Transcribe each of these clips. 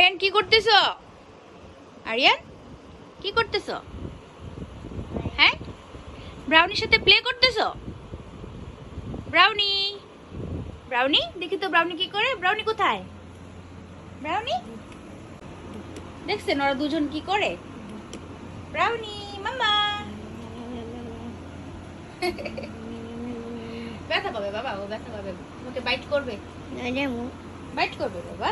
আরিয়ান কি করতেছো? আরিয়ান কি করতেছো? হ্যাঁ? ব্রাউনির সাথে প্লে করতেছো? Brownie Brownie? দেখি তো ব্রাউনি কি করে। ব্রাউনি কোথায়? ব্রাউনি? দেখছেন ওরা দুজন কি করে? ব্রাউনি মামা ব্যথা পাবে বাবা ও ব্যথা পাবে। ওকে বাইট করবে। বাইট করবে বাবা।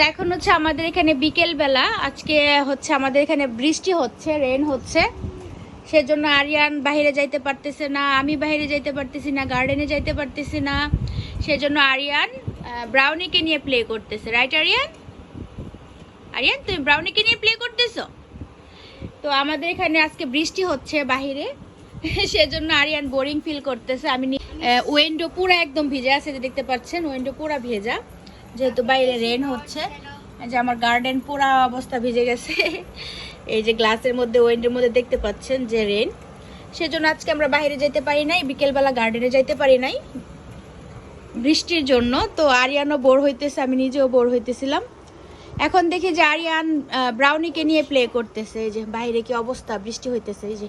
তো এখন হচ্ছে আমাদের এখানে বিকেল বেলা। আজকে হচ্ছে আমাদের এখানে বৃষ্টি হচ্ছে রেন হচ্ছে। সেজন্য আরিয়ান বাইরে যাইতে পারতেছে না, আমি বাইরে যাইতে পারতেছি না গার্ডেনে যাইতে পারতেছি না। সেজন্য আরিয়ান ব্রাউনিকে নিয়ে প্লে করতেছে। রাইট আরিয়ান? আরিয়ান, তুমি ব্রাউনিকে নিয়ে প্লে করতেছো? তো আমাদের এখানে আজকে বৃষ্টি হচ্ছে বাহিরে। সেজন্য আরিয়ান বোরিং ফিল করতেছে। আমি উইন্ডো পুরো একদম ভিজে আছে, যে দেখতে পাচ্ছেন উইন্ডো পুরো ভেজা। যেহেতু বাইরে রেন হচ্ছে যে আমার গার্ডেন পুরো অবস্থা ভিজে গেছে। এই যে গ্লাসের মধ্যে উইন্ডোর মধ্যে দেখতে পাচ্ছেন যে রেন সেজন্য আজকে আমরা বাইরে যেতে পারি নাই, বিকেলবেলা গার্ডেনে যাইতে পারি নাই। বৃষ্টির জন্য, তো আরিয়ানও বোর হইতেছে, আমি নিজেও বোর হইতেছিলাম। এখন দেখি যে আরিয়ান ব্রাউনিকে নিয়ে প্লে করতেছে, এই যে বাইরে কি অবস্থা, বৃষ্টি হইতেছে, এই যে।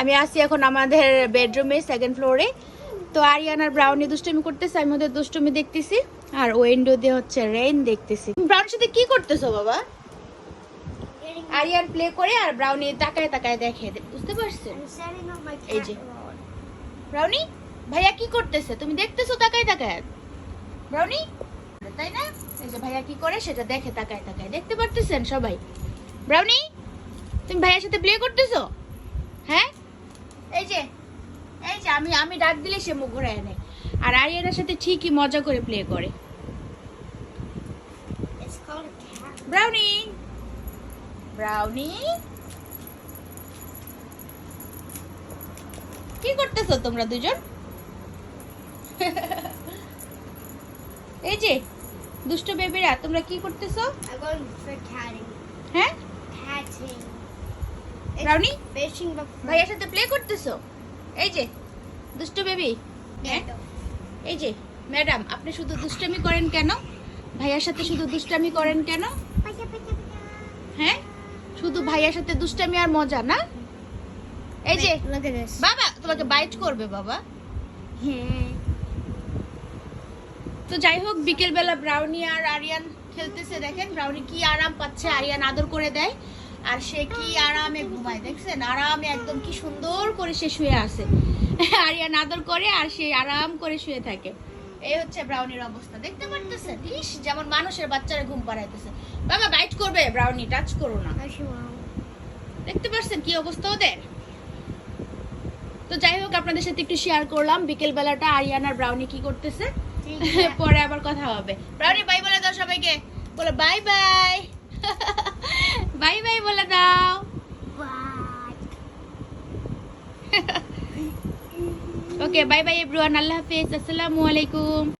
আমি আসি এখন আমাদের বেডরুমে সেকেন্ড ফ্লোরে তো আরিয়ান আর ব্রাউনি দুষ্টমি করতেছে আমি ওদের দুষ্টুমি দেখতেছি আর উইন্ডো দিয়ে হচ্ছে রেইন দেখতেছি। ব্রাউনির সাথে কি করতেছো বাবা? আরিয়ান প্লে করে আর ব্রাউনি তাকায় তাকায় দেখে বুঝতে পারছেন এই যে। ব্রাউনি ভাইয়া কি করতেছে? তুমি দেখতেছো তাকায় তাকায়? ব্রাউনি? তাই না? এই যে ভাইয়া কি করে সেটা দেখে তাকায় তাকায়। দেখতে পারতেছেন সবাই? ব্রাউনি তুমি ভাইয়ার সাথে প্লে করতেছো? হ্যাঁ? এই যে এই যে আমি আমি ডাক দিলে সে মুখ ঘুরায় নেয়। আর আরিয়ানার সাথে ঠিকই মজা করে প্লে করে। ব্রাউনি ব্রাউনি কি করতেছো তোমরা দুজন? এই যে দুষ্ট বেবিরা তোমরা কি করতেছো? হ্যাঁ? ব্রাউনি ভাইয়ার সাথে প্লে করতেছো? এই যে দুষ্ট বেবি? হ্যাঁ? এই যে ম্যাডাম আপনি শুধু দুষ্টামি করেন কেন? ভাইয়ার সাথে শুধু দুষ্টামি করেন কেন? হ্যাঁ? শুধু ভাইয়ার সাথে দুষ্টামি আর মজা না? এই যে. বাবা তোমাকে বাইট করবে বাবা। তো যাই হোক বিকেল বেলা ব্রাউনি আর আরিয়ান খেলতেছে দেখেন। ব্রাউনি কি আরাম পাচ্ছে আরিয়ান আদর করে দেয়। আর সে কি আরামে ঘুমায় দেখছেন? আরামে একদম কি সুন্দর করে সে শুয়ে আছে। আরিয়ান আদর করে আর সে আরাম করে শুয়ে থাকে। এই হচ্ছে ব্রাউনির অবস্থা দেখতে পারতেছেন? ইস যেমন মানুষের বাচ্চারা ঘুম পাড়াইতেছে। বাবা বাইট করবে? ব্রাউনি টাচ করো না। দেখতে পাচ্ছেন কি অবস্থা ওদের? তো যাই হোক আপনাদের সাথে একটু শেয়ার করলাম। বিকেল বেলাটা আরিয়ান আর ব্রাউনি কি করতেছে? পরে আবার কথা হবে। ব্রাউনি বাই বলে দাও সবাইকে। বলে বাই বাই বাই বাই বলে দাও okay bye bye everyone Allah হাফেজ আসসালামু আলাইকুম